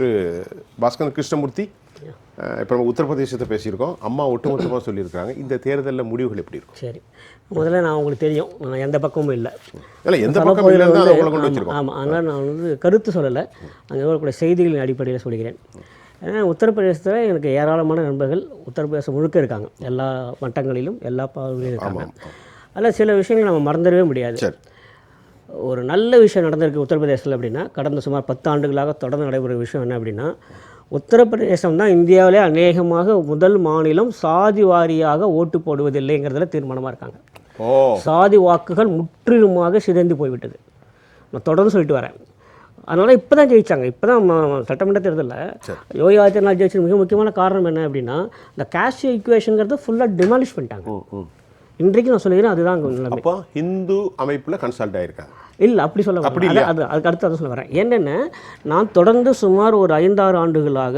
திரு பாஸ்கர் கிருஷ்ணமூர்த்தி இப்போ நம்ம உத்தரப்பிரதேசத்தை பேசியிருக்கோம். அம்மா ஒட்டுமொத்தமாக சொல்லியிருக்காங்க இந்த தேர்தலில் முடிவுகள் எப்படி இருக்கும்? சரி. முதல்ல நான் உங்களுக்கு தெரியும். நான் எந்த பக்கமும் இல்லை. இல்லை எந்த பக்கம் ஆமாம் அதனால் நான் வந்து கருத்து சொல்லலை. அங்கே வரக்கூடிய செய்திகளின் அடிப்படையில் சொல்கிறேன். ஏன்னா உத்தரப்பிரதேசத்தில் எனக்கு ஏராளமான நண்பர்கள் உத்தரப்பிரதேசம் முழுக்க இருக்காங்க. எல்லா மட்டங்களிலும் எல்லா பகுதியிலும் இருக்காங்க. அதில் சில விஷயங்கள் நம்ம மறந்துடவே முடியாது. சரி. ஒரு நல்ல விஷயம் நடந்திருக்கு உத்தரப்பிரதேசத்தில் அப்படின்னா கடந்த சுமார் பத்து ஆண்டுகளாக தொடர்ந்து நடைபெறும் விஷயம் என்ன அப்படின்னா உத்தரப்பிரதேசம் தான் இந்தியாவிலே அநேகமாக முதல் மாநிலம் சாதி வாரியாக ஓட்டு போடுவதில்லைங்கிறதுல தீர்மானமாக இருக்காங்க. சாதி வாக்குகள் முற்றிலுமாக சிதைந்து போய்விட்டது. நான் தொடர்ந்து சொல்லிட்டு வரேன். அதனால் இப்போ தான் ஜெயிச்சாங்க. இப்போ தான் சட்டமன்ற தேர்தலில் யோகி ஆதித்யநாத் ஜெயிச்சது மிக முக்கியமான காரணம் என்ன அப்படின்னா இந்த கேஷ் ஈக்குவேஷனுங்கிறத ஃபுல்லாக டிமாலிஷ் பண்ணிட்டாங்க. இன்றைக்கு நான் சொல்லுகிறேன் அதுதான் அங்கே நிலைமை. அப்போ ஹிந்து அமைப்பில் கன்சல்ட் ஆகியிருக்காங்க இல்லை அப்படி சொல்ல வரல. அது அது அதுக்கு அடுத்து அதை சொல்ல வரேன். என்னென்ன நான் தொடர்ந்து சுமார் ஒரு ஐந்தாறு ஆண்டுகளாக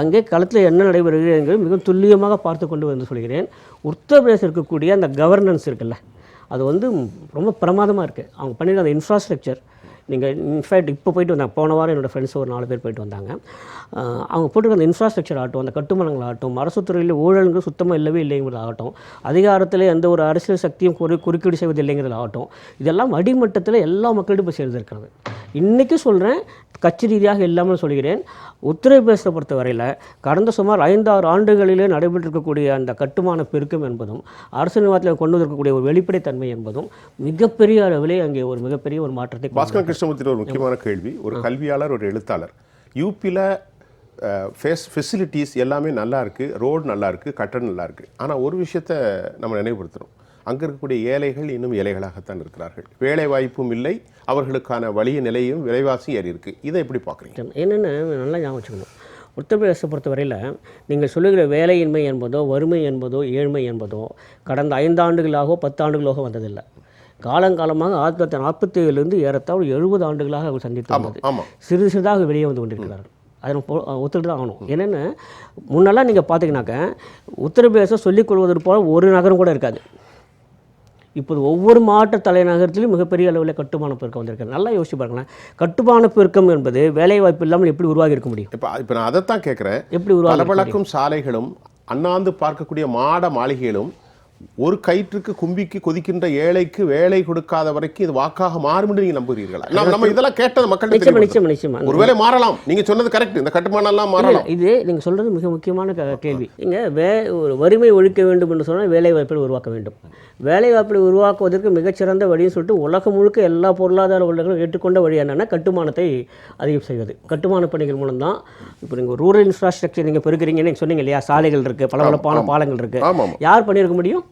அங்கே களத்தில் என்ன நடைபெறுகிறது என்பதை மிக துல்லியமாக பார்த்து கொண்டு வந்து சொல்கிறேன். உத்தரப்பிரதேசம் இருக்கக்கூடிய அந்த கவர்னன்ஸ் இருக்குல்ல அது வந்து ரொம்ப பிரமாதமாக இருக்குது அவங்க பண்ணிருக்க அந்த இன்ஃப்ராஸ்ட்ரக்சர் நீங்கள் இன்ஃபேக்ட் இப்போ போயிட்டு வந்தாங்க. போன வாரம் என்னோடய ஃப்ரெண்ட்ஸ் ஒரு நாலு பேர் போயிட்டு வந்தாங்க. அவங்க போட்டிருக்க அந்த இன்ஃப்ராஸ்ட்ரக்சர் ஆகட்டும் அந்த கட்டுமானங்கள் ஆகட்டும் அரசு துறையில் ஊழல்கள் சுத்தமாக இல்லவே இல்லைங்கிறது ஆகட்டும் அதிகாரத்தில் எந்த ஒரு அரசியல் சக்தியும் குறு குறுக்கீடு செய்வது இல்லைங்கிறது ஆகட்டும் இதெல்லாம் அடிமட்டத்தில் எல்லா மக்களிடம் போய் சேர்ந்திருக்கிறது. இன்றைக்கி சொல்கிறேன் கட்சி ரீதியாக இல்லாமல் சொல்கிறேன். உத்தரப்பிரதேசத்தை பொறுத்த வரையில் கடந்த சுமார் ஐந்தாறு ஆண்டுகளிலே நடைபெற்றிருக்கக்கூடிய அந்த கட்டுமான பெருக்கம் என்பதும் அரசு நிர்வாகத்தில் கொண்டு வந்திருக்கக்கூடிய ஒரு வெளிப்படைத்தன்மை என்பதும் மிகப்பெரிய அளவிலே அங்கே ஒரு மிகப்பெரிய ஒரு மாற்றத்தை பாஸ்கர் கிருஷ்ணமூர்த்தி ஒரு முக்கியமான கேள்வி. ஒரு கல்வியாளர் ஒரு எழுத்தாளர். யூபியில் ஃபேஸ் ஃபெசிலிட்டிஸ் எல்லாமே நல்லா இருக்குது ரோடு நல்லா இருக்குது கட்டடம் நல்லா இருக்குது ஆனால் ஒரு விஷயத்தை நம்ம நினைவுபடுத்துகிறோம் அங்கே இருக்கக்கூடிய ஏழைகள் இன்னும் ஏழைகளாகத்தான் இருக்கிறார்கள். வேலை வாய்ப்பும் இல்லை அவர்களுக்கான வழிய நிலையும் விலைவாசியும் ஏறி இருக்கு. இதை எப்படி பார்க்குறீங்க? என்னென்னு நல்லா ஞாபகம் வச்சுக்கணும். உத்தரப்பிரதேசத்தை பொறுத்தவரையில் நீங்கள் சொல்லுகிற வேலையின்மை என்பதோ வறுமை என்பதோ ஏழ்மை என்பதோ கடந்த ஐந்தாண்டுகளாகவோ பத்தாண்டுகளாகவோ வந்ததில்லை. காலங்காலமாக ஆயிரத்தி தொள்ளாயிரத்தி நாற்பத்தி ஏழுலேருந்து ஏறத்தாழ எழுபது ஆண்டுகளாக அவர் சந்தித்து வந்தது. ஆமாம். சிறிது சிறிதாக வெளியே வந்து கொண்டிருக்கிறார்கள் அதை ஒத்துக்கிட்டு தான் ஆகணும். என்னென்னு முன்னெல்லாம் நீங்கள் பார்த்தீங்கன்னாக்க உத்தரப்பிரதேசம் சொல்லிக் கொள்வதற்கு போல ஒரு நகரம் கூட இருக்காது. இப்போது ஒவ்வொரு மாவட்ட தலைநகரத்திலும் மிகப்பெரிய அளவில் கட்டுமான பெருக்கம் வந்திருக்கு நல்லா யோசிச்சு பாருங்களேன். கட்டுமான பெருக்கம் என்பது வேலைவாய்ப்பு இல்லாமல் எப்படி உருவாகி இருக்க முடியும்? இப்போ இப்போ நான் அதைத்தான் கேட்குறேன். எப்படி உருவாகி சாலைகளும் அண்ணாந்து பார்க்கக்கூடிய மாட மாளிகைகளும் ஒரு கயிற்றுக்கு கும்பிக்கு கொதிக்கின்ற ஏழைக்கு வேலை கொடுக்காத வரைக்கும் இது வாக்காக மாறும் என்று நீங்க நம்புகிறீர்களா? நம்ம- இதெல்லாம் கேட்டது மக்கள் நிச்சயமா நிச்சயமா நிச்சயமா. ஒருவேளை மாறலாம். நீங்க சொன்னது கரெக்ட் இந்த கட்டுமானம் எல்லாம் மாறலாம். இது நீங்கள் சொல்கிறது மிக முக்கியமான கேள்வி. இங்கே வே ஒரு வறுமை ஒழிக்க வேண்டும் என்று சொன்னால் வேலை வாய்ப்பை உருவாக்க வேண்டும். வேலை வாய்ப்பை உருவாக்குவதற்கு மிகச்சிறந்த வழின்னு சொல்லிட்டு உலகம் முழுக்க எல்லா பொருளாதார வல்லுநர்களும் ஏற்றுக்கொண்ட வழி என்னென்னா கட்டுமானத்தை அதிகம் செய்வது. கட்டுமான பணிகள் மூலம் தான் இப்போ நீங்கள் ரூரல் இன்ஃப்ராஸ்ட்ரக்சர் நீங்கள் பெருக்கிறீங்கன்னு நீங்க சொன்னீங்க இல்லையா? சாலைகள் இருக்குது பளபளப்பான பாலங்கள் இருக்குது ஆமா. யார் பண்ணியிருக்க முடியும்?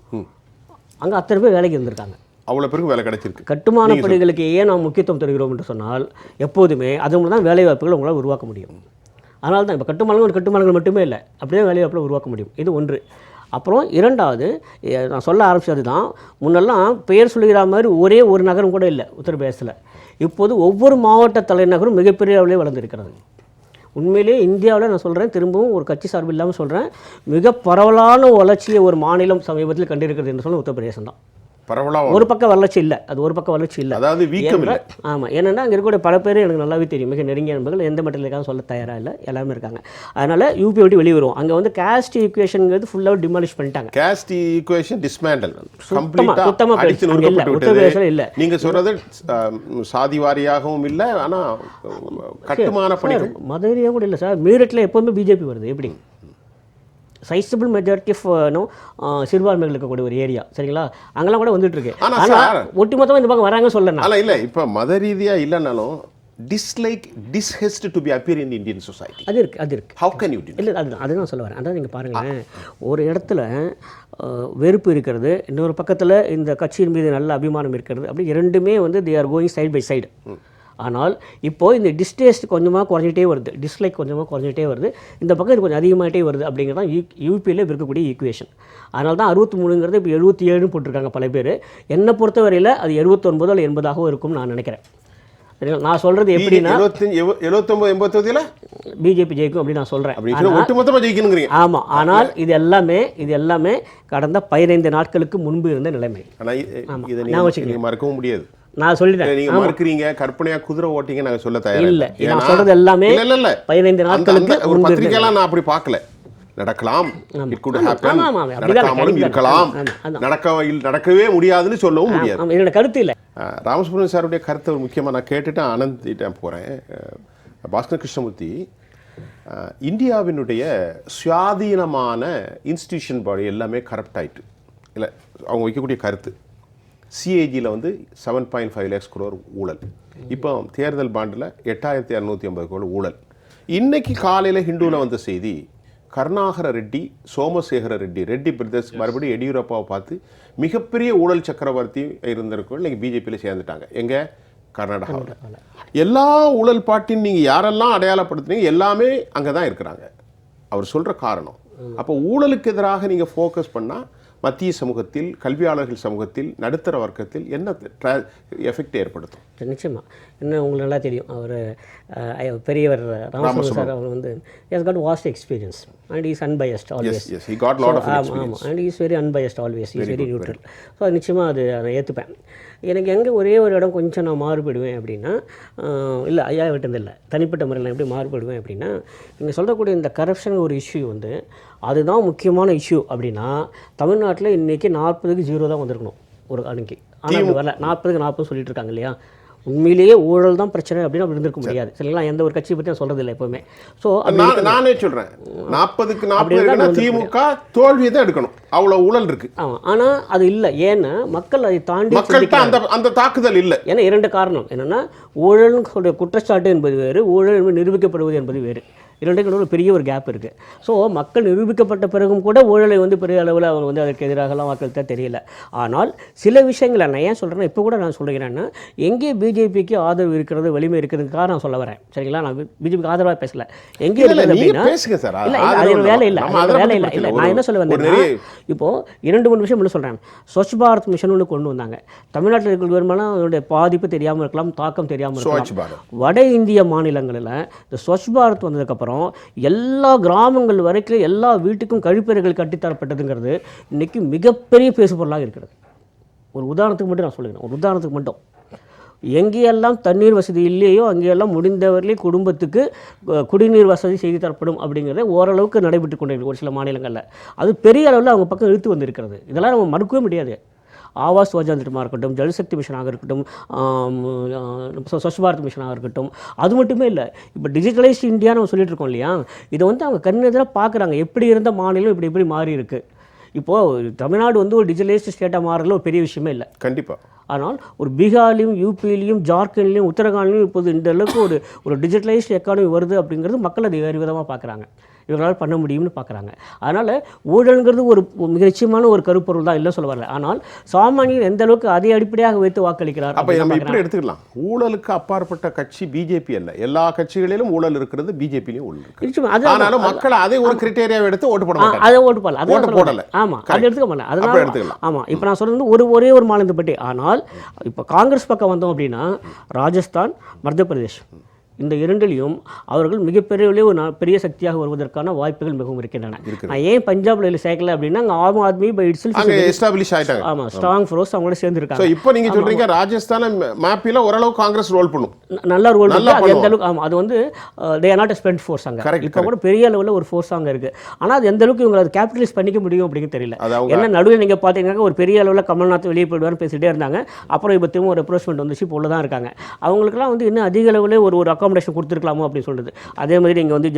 அங்கே அத்தனை பேர் வேலைக்கு இருந்திருக்காங்க. அவ்வளவு பேருக்கு வேலை கிடைச்சிருக்கு. கட்டுமான பணிகளுக்கு ஏன் நாம் முக்கியத்துவம் தருகிறோம் என்று சொன்னால் எப்போதுமே அது மூலம் தான் வேலைவாய்ப்புகள் உங்களால் உருவாக்க முடியும். அதனால தான் இப்போ கட்டுமானங்கள் கட்டுமானங்கள் மட்டுமே இல்லை அப்படியே வேலைவாய்ப்புகளை உருவாக்க முடியும். இது ஒன்று. அப்புறம் இரண்டாவது நான் சொல்ல ஆரம்பிச்சது தான் முன்னெல்லாம் பெயர் சொல்லுகிற மாதிரி ஒரே ஒரு நகரம் கூட இல்லை உத்தரப்பிரதேசத்தில். இப்போது ஒவ்வொரு மாவட்ட தலைநகரும் மிகப்பெரிய அளவிலே வளர்ந்திருக்கிறது. உண்மையிலேயே இந்தியாவில் நான் சொல்கிறேன் திரும்பவும் ஒரு கட்சி சார்பு இல்லாமல் சொல்கிறேன் மிக பரவலான வளர்ச்சியை ஒரு மாநிலம் சமீபத்தில் கண்டிருக்கிறது என்று சொல்ல உத்தரப்பிரதேசம் தான் பரவலா ஒரு பக்கம் வளர்ச்சி இல்லை. அது ஒரு பக்கம் வளர்ச்சி இல்லை. அதாவது வீக்கம் இல்லை. ஆமாம் ஏன்னா அங்கே இருக்கக்கூடிய பல பேர் எனக்கு நல்லாவே தெரியும். மிக நெருங்கிய நண்பர்கள். எந்த மட்டத்திலுக்காக சொல்ல தயாராக இல்லை. எல்லாமே இருக்காங்க. அதனால் யூபி விட்டு வெளியே வருவோம். அங்கே வந்து காஸ்ட் ஈக்குவேஷனுங்கிறது ஃபுல்லாக டிமாலிஷ் பண்ணிட்டாங்க. கேஸ்ட் ஈக்குவேஷன் டிஸ்மேண்டல் சுத்தமா கம்ப்ளீட்டா சுத்தமா அடித்து போயிடுச்சு. அங்க இல்ல. விட்டது. இல்ல. நீங்க சொல்றது அஹ், சாதி வாரியாகவும் இல்லை. ஆனா கட்டுமான பணிகள். மத ரீதியாக கூட இல்லை சார். மீரட்டில் எப்போவுமே பிஜேபி வருது. எப்படி? சைஸபிள் மெஜாரிட்டி ஆஃப் நோ சிறுபான்மைகள் இருக்கக்கூடிய ஒரு ஏரியா சரிங்களா? அங்கெல்லாம் கூட வந்துட்டு இருக்கு ஆனா ஆனால் சார், ஒட்டுமொத்தமாக இந்த பக்கம் வராங்க சொல்லணும் அல்ல இல்ல இப்ப மத ரீதியா இல்லைனாலும் dislike disgust to be appear in Indian society அது இருக்கு அது இருக்கு. ஹவு கேன் யூ டி இல்லை அது அதுதான் சொல்ல வரேன். அதான் நீங்கள் பாருங்களேன். ஒரு இடத்துல வெறுப்பு இருக்கிறது இன்னொரு பக்கத்தில் இந்த கட்சியின் மீது நல்ல அபிமானம் இருக்கிறது அப்படி இரண்டுமே வந்து they are going side by side ஆனால் இப்போ இந்த டிஸ்டேஸ்ட் கொஞ்சமாக குறைஞ்சிட்டே வருது டிஸ்லைக் கொஞ்சமாக குறைஞ்சிட்டே வருது. இந்த பக்கம் இது கொஞ்சம் அதிகமாகிட்டே வருது அப்படிங்கிறது தான் யூபியில் இருக்கக்கூடிய ஈக்குவேஷன் அதனால தான் அறுபத்தி மூணுங்கிறது இப்போ எழுபத்தி ஏழுன்னு போட்டிருக்காங்க பல பேர். என்னை பொறுத்தவரையில் அது எழுபத்தொன்பது அல்லது எண்பதாகவும் இருக்கும்னு நான் நினைக்கிறேன்? நான் சொல்கிறது எப்படின்னா எழுபத்தஞ்சு எழுபத்தொம்பது எண்பத்தொதில் பிஜேபி ஜெயிக்கும் அப்படின்னு நான் சொல்கிறேன் அப்படின்னு சொல்லி ஒட்டுமொத்தமா ஜெயிக்கணுங்கிறீங்க. ஆமாம் ஆனால் இது எல்லாமே இது எல்லாமே கடந்த பதினைந்து நாட்களுக்கு முன்பு இருந்த நிலைமை. ஆனா இ- இதை நான் வச்சுக்கிறேன். மறக்கவும் முடியாது. நான் சொல்லிட்டேன். நீங்க மறுக்கிறீங்க கற்பனையா குதிரை ஓட்டிங்க நாங்க சொல்ல தயாரா இல்ல. நான் சொல்றது எல்லாமே இல்ல இல்ல பதினைந்து நாட்களுக்கு ஒரு முன்பு பத்திரிக்கையெல்லாம் நான் அப்படி பார்க்கல. நடக்கலாம். இட் குட் ஹேப்பன் நடக்காமலும். இருக்கலாம். நடக்க நடக்கவே முடியாதுன்னு சொல்லவும் முடியாது. என்னோட கருத்து இல்லை. ராமசுப்ரமணியம் சாருடைய கருத்தை முக்கியமா நான் கேட்டுட்டு ஆனந்திட்டேன் போறேன். பாஸ்கர் கிருஷ்ணமூர்த்தி இந்தியாவினுடைய சுயாதீனமான இன்ஸ்டிடியூஷன் பாடி எல்லாமே கரப்ட் ஆயிட்டு. இல்லை அவங்க வைக்கக்கூடிய கருத்து. சிஏஜியில் வந்து seven point five lakhs crore ஊழல். இப்போ தேர்தல் பாண்டில் எட்டாயிரத்தி இரநூத்தி ஐம்பது கோடி ஊழல். இன்னைக்கு காலையில் ஹிந்துவில் வந்த செய்தி கருணாகர ரெட்டி சோமசேகர ரெட்டி ரெட்டி பிரதர்ஸ் மறுபடியும் எடியூரப்பாவை பார்த்து மிகப்பெரிய ஊழல் சக்கரவர்த்தி இருந்திருக்கோம் இன்னைக்கு பிஜேபியில் சேர்ந்துட்டாங்க. எங்க? கர்நாடகாவில். எல்லா ஊழல் பாட்டின் நீங்கள் யாரெல்லாம் அடையாளப்படுத்துனீங்க எல்லாமே அங்கே தான் இருக்கிறாங்க. அவர் சொல்கிற காரணம். அப்போ ஊழலுக்கு எதிராக நீங்கள் ஃபோக்கஸ் பண்ணால் மத்திய சமூகத்தில் கல்வியாளர்கள் சமூகத்தில் நடுத்தர வர்க்கத்தில் என்ன எஃபெக்ட் ஏற்படுத்தும்? நிச்சயமா. என்ன உங்களுக்கு நல்லா தெரியும். அவர் பெரியவர் ராமசுப்ரமணியம் சார் அவர் வந்து has got vast experience and is unbiased always ஆமாம் ஆமாம் and is very unbiased always is very neutral so அது நிச்சயமாக அது நான் ஏற்றுப்பேன் எனக்கு எங்கே ஒரே ஒரு இடம் கொஞ்சம் நான் மாறுபடுவேன் அப்படின்னா இல்லை ஐயா விட்டது இல்லை தனிப்பட்ட முறையில் எப்படி மாறுபடுவேன் அப்படின்னா நீங்கள் சொல்லக்கூடிய இந்த கரப்ஷன் ஒரு இஷ்யூ வந்து அதுதான் முக்கியமான இஷ்யூ அப்படின்னா தமிழ்நாட்டில் இன்றைக்கி நாற்பதுக்கு ஜீரோ தான் வந்திருக்கணும் ஒரு அன்னைக்கு. ஆனால் வரல. நாற்பதுக்கு நாற்பது சொல்லிட்டு இருக்காங்க இல்லையா? உண்மையிலேயே ஊழல் தான் பிரச்சனை அப்படின்னு அப்படி இருந்திருக்க முடியாது. சரிங்களா எந்த ஒரு கட்சியை பற்றி நான் சொல்கிறது இல்லை எப்போவுமே ஸோ நான் சொல்றேன். நாற்பதுக்கு நாற்பது திமுக தோல்வியை தான் எடுக்கணும். அவ்வளோ ஊழல் இருக்கு. ஆமாம் ஆனால் அது இல்லை. ஏன்னா மக்கள் அதை தாண்டி அந்த அந்த தாக்குதல் இல்லை. ஏன்னா இரண்டு காரணம். என்னென்னா ஊழல்னு சொல்ற குற்றச்சாட்டு என்பது வேறு ஊழல் நிரூபிக்கப்படுவது என்பது வேறு. இரண்டுக்கு நடுவுல பெரிய ஒரு கேப் இருக்குது ஸோ மக்கள் நிரூபிக்கப்பட்ட பிறகும் கூட ஊழலை வந்து பெரிய அளவில் அவங்க வந்து அதற்கு எதிராகலாம் மக்கள்கிட்ட தெரியல. ஆனால் சில விஷயங்களை நான் ஏன் சொல்கிறேன்னா இப்போ கூட நான் சொல்கிறேன்னா எங்கே பிஜேபிக்கு ஆதரவு இருக்கிறது வலிமை இருக்கிறதுக்காக நான் சொல்ல வரேன். சரிங்களா? நான் பிஜேபிக்கு ஆதரவாக பேசல. எங்கே இருக்குது அப்படின்னா இல்ல, அது வேலை இல்லை. வேலை இல்லை. இல்லை. நான் என்ன சொல்ல வந்தேன்னா நிறைய இப்போ இரண்டு மூணு விஷயம் மட்டும் சொல்கிறேன் ஸ்வச் பாரத் மிஷன் ஒன்று கொண்டு வந்தாங்க. தமிழ்நாட்டில் இருக்கிற வருமானம் அதனுடைய பாதிப்பு தெரியாமல் இருக்கலாம் தாக்கம் தெரியாமல் இருக்கலாம். வட இந்திய மாநிலங்களில் இந்த ஸ்வச் பாரத் வந்ததுக்கப்புறம் எல்லா கிராமங்கள் வரைக்கும் எல்லா வீட்டுக்கும் கழிப்பறைகள் கட்டித்தரப்பட்டதுங்கிறது இன்றைக்கி மிகப்பெரிய பேசுபொருளாக இருக்கிறது. ஒரு உதாரணத்துக்கு மட்டும் நான் சொல்லுகிறேன். ஒரு உதாரணத்துக்கு மட்டும். எங்கேயெல்லாம் தண்ணீர் வசதி இல்லையோ அங்கேயெல்லாம் முடிந்தவர்களே குடும்பத்துக்கு குடிநீர் வசதி செய்து தரப்படும் அப்படிங்கிறத ஓரளவுக்கு நடைபெற்று கொண்டிருக்கு ஒரு சில மாநிலங்களில். அது பெரிய அளவில் அவங்க பக்கம் இழுத்து வந்திருக்கிறது. இதெல்லாம் நம்ம மறுக்கவே முடியாது. ஆவாஸ் யோஜனா திட்டமாக இருக்கட்டும் ஜல்சக்தி மிஷனாக இருக்கட்டும் ஸ்வச் பாரத் மிஷனாக இருக்கட்டும் அது மட்டுமே இல்லை இப்போ டிஜிட்டலைஸ்ட் இந்தியா நம்ம சொல்லிட்டு இருக்கோம் இல்லையா இதை வந்து அவங்க கண்ணெதிராக பார்க்குறாங்க எப்படி இருந்த மாநிலம் இப்படி எப்படி மாறி இருக்கு. இப்போது தமிழ்நாடு வந்து ஒரு டிஜிட்டலைஸ்ட் ஸ்டேட்டாக மாறல ஒரு பெரிய விஷயமே இல்லை. கண்டிப்பா. ஆனால் ஒரு பீகார்லையும் யூபிலையும் ஜார்க்கண்ட்லையும் உத்தரகாண்ட்லையும் இப்போது இந்த அளவுக்கு ஒரு ஒரு டிஜிட்டலைஸ்ட் எக்கானமி வருது அப்படிங்கிறது மக்கள் அதை வேறு விதமாக பார்க்குறாங்க இவங்களால் பண்ண முடியும்னு பார்க்குறாங்க. அதனால் ஊழல்ங்கிறது ஒரு மிக நிச்சயமான ஒரு கருப்பொருள் தான் இல்லை சொல்ல வரல. ஆனால் சாமானியர் எந்த அளவுக்கு அதை அடிப்படையாக வைத்து வாக்களிக்கிறார் அப்ப நம்ம. இப்படி எடுத்துக்கலாம். ஊழலுக்கு அப்பாற்பட்ட கட்சி பிஜேபி அல்ல. எல்லா கட்சிகளிலும் ஊழல் இருக்கிறது பிஜேபியிலும் ஊழல் இருக்கு அது ஆனாலும் மக்கள் அதை ஒரு கிரிட்டேரியாவை எடுத்து ஓட்டு போட ஆ, மாட்டாங்க. அதை ஓட்டு போடல. ஓட்டு போடல. ஆமாம் அது எடுத்துக்க மாட்டேன். அதனால எடுத்துக்கலாம். ஆமாம் இப்போ நான் சொல்றது ஒரு ஒரே ஒரு மாநிலத்தை பற்றி. ஆனால் இப்போ காங்கிரஸ் பக்கம் வந்தோம் அப்படின்னா ராஜஸ்தான் மத்திய பிரதேஷ் இந்த இரண்டிலையும் அவர்கள் மிகப்பெரிய ஒரு பெரிய சக்தியாக வருவதற்கான வாய்ப்புகள் மிகவும் இருக்கின்றன. நான் ஏன் பஞ்சாப்ல சேர்க்கல அப்படின்னா அங்கே Aam Aadmi by it's establish ஆயிட்டாங்க. ஆமாம் ஸ்ட்ராங் ஃபோர்ஸ் அவங்களோட சேர்ந்துருக்காங்க. இப்போ நீங்க சொல்றீங்க ராஜஸ்தான மேப்பில ஓரளவு காங்கிரஸ் ரோல் பண்ணும். நல்ல ரோல் அது எந்த அளவுக்கு ஆமாம் அது வந்து they are not spent force அங்கே. இப்போ கூட பெரிய லெவலில் ஒரு ஃபோர்ஸ் அங்கே இருக்குது ஆனால் அது எந்த அளவுக்கு இவங்க அதை கேபிட்டலைஸ் பண்ணிக்க முடியும் அப்படின்னு தெரியல. என்ன நடுவில் நீங்கள் பார்த்தீங்கன்னா ஒரு பெரிய அளவில் கமல்நாத் வெளியே போயிடுவார்னு பேசிட்டே இருந்தாங்க. அப்புறம் இப்போ திரும்ப ஒரு அப்ரோச்மெண்ட் வந்துச்சு இப்போ தான் இருக்காங்க. அவங்களுக்குலாம் வந்து இன்னும் அதிக அளவில் ஒரு ஒரு அகாமடேஷன் கொடுத்துருக்கலாமோ அப்படின்னு சொல்லுது அதே மாதிரி நீங்கள் வந்து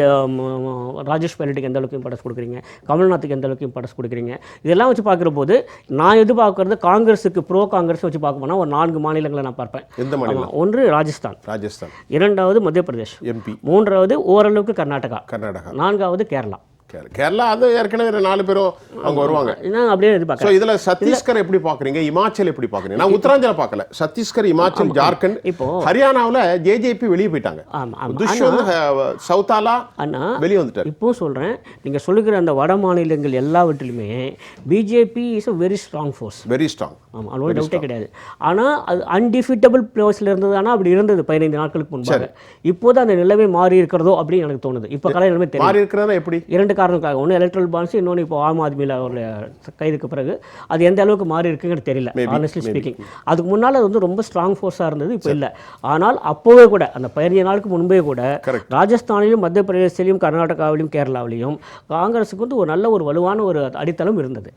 ராஜேஷ் பைலட்டுக்கு எந்த அளவுக்கு இம்பார்ட்டன்ஸ் கொடுக்குறீங்க? கமல்நாத்துக்கு எந்த அளவுக்கு இம்பார்ட்டன்ஸ் கொடுக்குறீங்க? இதெல்லாம் வச்சு பார்க்குற போது நான் எதிர்பார்க்கறது காங்கிரஸுக்கு ப்ரோ காங்கிரஸ் வச்சு பார்க்க ஒரு நான்கு மாநிலங்களை நான் பார்ப்பேன். எந்த மாநிலம். ஒன்று ராஜஸ்தான். ராஜஸ்தான். இரண்டாவது மத்திய பிரதேஷ் எம்பி மூன்றாவது ஓரளவுக்கு கர்நாடகா. கர்நாடகா. நான்காவது கேரளா. கேரளா. அது ஏற்கனவே நாலு பேரும் அவங்க வருவாங்க. நான் அப்படியே சோ எதிர்பார்க்குறேன் இதுல சத்தீஸ்கர் எப்படி பாக்குறீங்க இமாச்சல் எப்படி பாக்குறீங்க நான் உத்தராஞ்சல பார்க்கல. சத்தீஸ்கர் இமாச்சல் ஜார்க்கண்ட் இப்போ ஹரியானாவுல ஜேஜேபி வெளியே போயிட்டாங்க. துஷ்வந்த் அஹ், சவுதாலா அண்ணா வெளியே வந்துட்டாரு. இப்போ சொல்கிறேன் நீங்கள் சொல்லுகிற அந்த வட மாநிலங்கள் எல்லாவற்றிலுமே BJP is a very strong force very strong ஆமாம் அது டவுட்டே கிடையாது. ஆனால் அது அன்டிஃபிட்டபிள் பிளேஸில் இருந்தது ஆனால் அப்படி இருந்தது பதினைந்து நாட்களுக்கு முன்பாக. இப்போது அந்த நிலைமை மாறி இருக்கிறதோ அப்படின்னு எனக்கு தோணுது. இப்போ கலை நிலைமை தெரியும் மாறி இருக்கிறதா எப்படி? இரண்டு காரணத்துக்காக. ஒன்று எலக்ட்ரல் பாண்ட்ஸ் இன்னொன்று இப்போ ஆம் ஆத்மியில் அவருடைய கைதுக்கு பிறகு. அது எந்த அளவுக்கு மாறி இருக்குங்கிறது தெரியல ஆனஸ்ட்லி ஸ்பீக்கிங் அதுக்கு முன்னால் அது வந்து ரொம்ப ஸ்ட்ராங் ஃபோர்ஸாக இருந்தது இப்போ இல்லை. ஆனால் அப்போவே கூட அந்த பதினஞ்சு நாளுக்கு முன்பே கூட. ராஜஸ்தானிலும் மத்திய பிரதேசத்திலையும் கர்நாடகாவிலும் கேரளாவிலையும் காங்கிரஸுக்கு வந்து ஒரு நல்ல ஒரு வலுவான ஒரு அடித்தளம் இருந்தது.